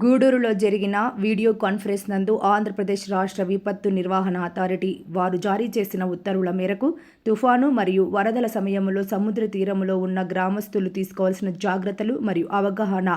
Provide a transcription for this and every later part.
గూడూరులో జరిగిన video conference నందు ఆంధ్రప్రదేశ్ రాష్ట్ర విపత్తు నిర్వహణ అథారిటీ వారు జారీ చేసిన ఉత్తర్వుల మేరకు తుఫాను మరియు వరదల సమయంలో సముద్ర తీరంలో ఉన్న గ్రామస్తులు తీసుకోవాల్సిన జాగ్రత్తలు మరియు అవగాహన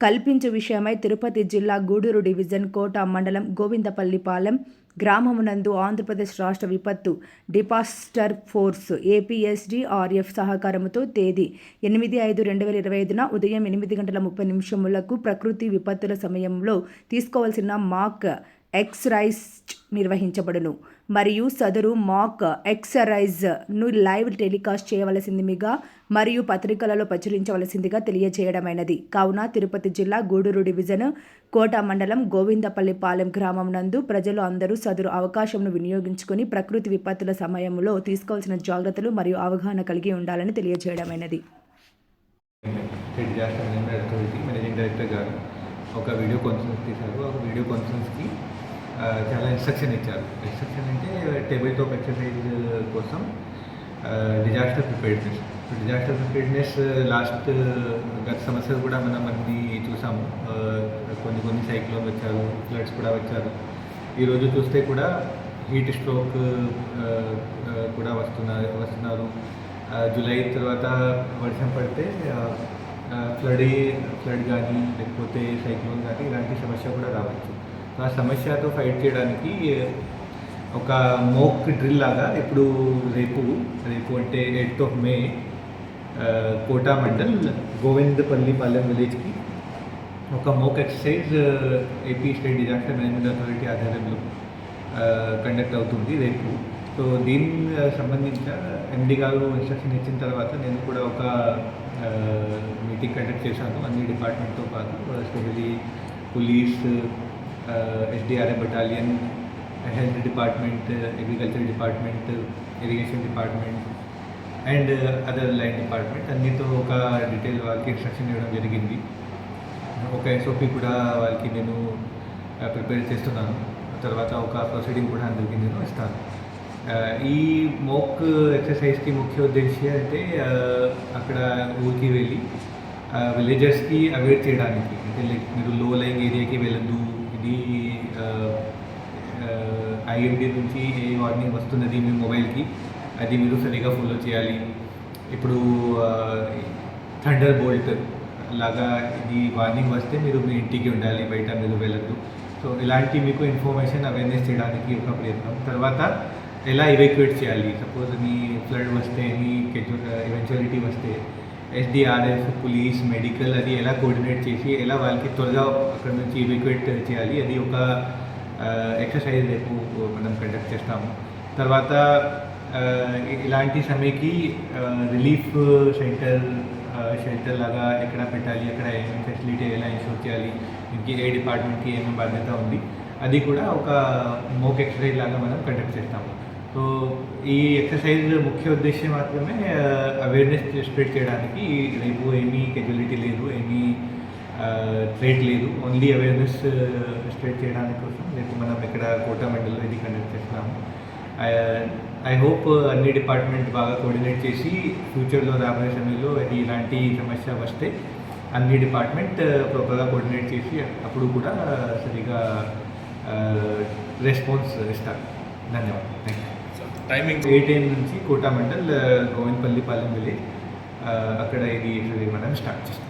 కల్పించే విషయమై తిరుపతి జిల్లా గూడూరు డివిజన్ కోట మండలం గోవిందపల్లిపాలెం గ్రామమునందు ఆంధ్రప్రదేశ్ రాష్ట్ర విపత్తు డిపాస్టర్ ఫోర్స్ ఏపీఎస్డిఆర్ఎఫ్ సహకారముతో తేదీ ఎనిమిది ఐదు రెండు వేల ఇరవై ఐదున ఉదయం ఎనిమిది గంటల ముప్పై నిమిషములకు ప్రకృతి విపత్తుల సమయంలో తీసుకోవాల్సిన మాక్ ఎక్స్రైస్ నిర్వహించబడును. మరియు సదరు మాక్ ఎక్సరైజ్ను లైవ్ టెలికాస్ట్ చేయవలసిందిగా మరియు పత్రికలలో ప్రచురించవలసిందిగా తెలియజేయడమైనది కావున తిరుపతి జిల్లా గూడూరు డివిజన్ కోట మండలం గోవిందపల్లిపాలెం గ్రామం నందు ప్రజలు అందరూ సదరు అవకాశంను వినియోగించుకొని ప్రకృతి విపత్తుల సమయంలో తీసుకోవాల్సిన జాగ్రత్తలు మరియు అవగాహన కలిగి ఉండాలని తెలియజేయడమైనది ఒక వీడియో కాన్ఫరెన్స్ తీశారు. ఒక వీడియో కాన్ఫరెన్స్కి చాలా ఇన్స్ట్రక్షన్ ఇచ్చారు. ఇన్స్ట్రక్షన్ అంటే టేబుల్ టాప్ ఎక్సర్సైజ్ కోసం disaster preparedness disaster preparedness last గత సంవత్సరం కూడా మనం అన్ని చూసాము. కొన్ని కొన్ని సైక్లోన్ వచ్చారు ఫ్లడ్స్ కూడా వచ్చారు. ఈరోజు చూస్తే కూడా హీట్ స్ట్రోక్ కూడా వస్తున్నారు. వస్తున్నారు జూలై తర్వాత వర్షం పడితే ఫ్లడ్ ఫ్లడ్ కానీ లేకపోతే సైక్లోన్ కానీ ఇలాంటి సమస్య కూడా రావచ్చు. ఆ సమస్యతో ఫైట్ చేయడానికి ఒక మోక్ డ్రిల్ లాగా ఇప్పుడు రేపు రేపు అంటే eighth of May Kota mandal Govindapalli Palem విలేజ్కి ఒక mock exercise AP state disaster management authority ఆధ్వర్యంలో కండక్ట్ అవుతుంది రేపు. సో దీని సంబంధించిన ఎండి గారు ఇన్స్ట్రక్షన్ ఇచ్చిన తర్వాత నేను కూడా ఒక మీటింగ్ కండక్ట్ చేశాను. అన్ని డిపార్ట్మెంట్తో పాటు especially police SDRF battalion health department agriculture department irrigation department and other line department అన్నితో ఒక డీటెయిల్ వాళ్ళకి ఇన్స్ట్రక్షన్ ఇవ్వడం జరిగింది. ఒక ఎస్ఓపి కూడా వాళ్ళకి నేను uh, ప్రిపేర్ చేస్తున్నాను. తర్వాత ఒక ప్రొసీడింగ్ కూడా అందరికీ నేను ఇస్తాను. Uh, ఈ మోక్ ఎక్సర్సైజ్కి ముఖ్య ఉద్దేశం అంటే uh, అక్కడ ఊరికి వెళ్ళి విలేజర్స్కి అవేర్ చేయడానికి అంటే లైక్ మీరు లో లైంగ్ ఏరియాకి వెళ్ళద్దు ఇది ఐఎండి నుంచి ఏ వార్నింగ్ వస్తున్నది మీ మొబైల్కి అది మీరు సరిగా ఫాలో చేయాలి. ఇప్పుడు థండర్ బోల్ట్ లాగా ఇది వార్నింగ్ వస్తే మీరు మీ ఇంటికి ఉండాలి బయట మీరు వెళ్ళద్దు. సో ఇలాంటి మీకు ఇన్ఫర్మేషన్ అవేర్నెస్ చేయడానికి ఒక ప్రయత్నం. తర్వాత ఎలా ఇవాక్యుయేట్ చేయాలి? సపోజ్ మీ ఫ్లడ్ వస్తే మీ ఎవెన్చువాలిటీ వస్తే ఎస్డిఆర్ఎఫ్ పోలీస్ మెడికల్ అది ఎలా కోఆర్డినేట్ చేసి ఎలా వాళ్ళకి త్వరగా అక్కడ నుంచి ఇవాక్యుయేట్ చేయాలి అది ఒక ఎక్సర్సైజ్ రేపు మనం కండక్ట్ చేస్తాము. తర్వాత ఇలాంటి సమయకి రిలీఫ్ సెంటర్ షెల్టర్ లాగా ఎక్కడ పెట్టాలి ఎక్కడ ఏమేమి ఫెసిలిటీ ఎలా ఇన్షూర్ చేయాలి ఇంకే ఏ డిపార్ట్మెంట్కి ఏమేమి బాధ్యత ఉంది అది కూడా ఒక మోక్ ఎక్సర్సైజ్ లాగా మనం కండక్ట్ చేస్తాము. సో ఈ ఎక్సర్సైజ్ ముఖ్య ఉద్దేశం మాత్రమే అవేర్నెస్ స్ప్రెడ్ చేయడానికి రేపు ఏమీ కెజ్యులిటీ లేదు ఏమీ ట్రేట్ లేదు. ఓన్లీ అవేర్నెస్ స్ప్రెడ్ చేయడానికి కోసం రేపు మనం ఇక్కడ కోటా మండల్లో ఇది కండక్ట్ చేస్తున్నాము. ఐ హోప్ అన్ని డిపార్ట్మెంట్ బాగా కోఆర్డినేట్ చేసి ఫ్యూచర్లో రాబోయే సమయంలో అది ఇలాంటి సమస్య వస్తే అన్ని డిపార్ట్మెంట్ ప్రాపర్గా కోఆర్డినేట్ చేసి అప్పుడు కూడా సరిగా రెస్పాన్స్ ఇస్తారు ధన్యవాదాలు. Thank you timing eight A నుంచి కోటా మండల్ గోవిందపల్లి పాలెం వెళ్ళి అక్కడ ఇది మనం స్టార్ట్ చేస్తాం.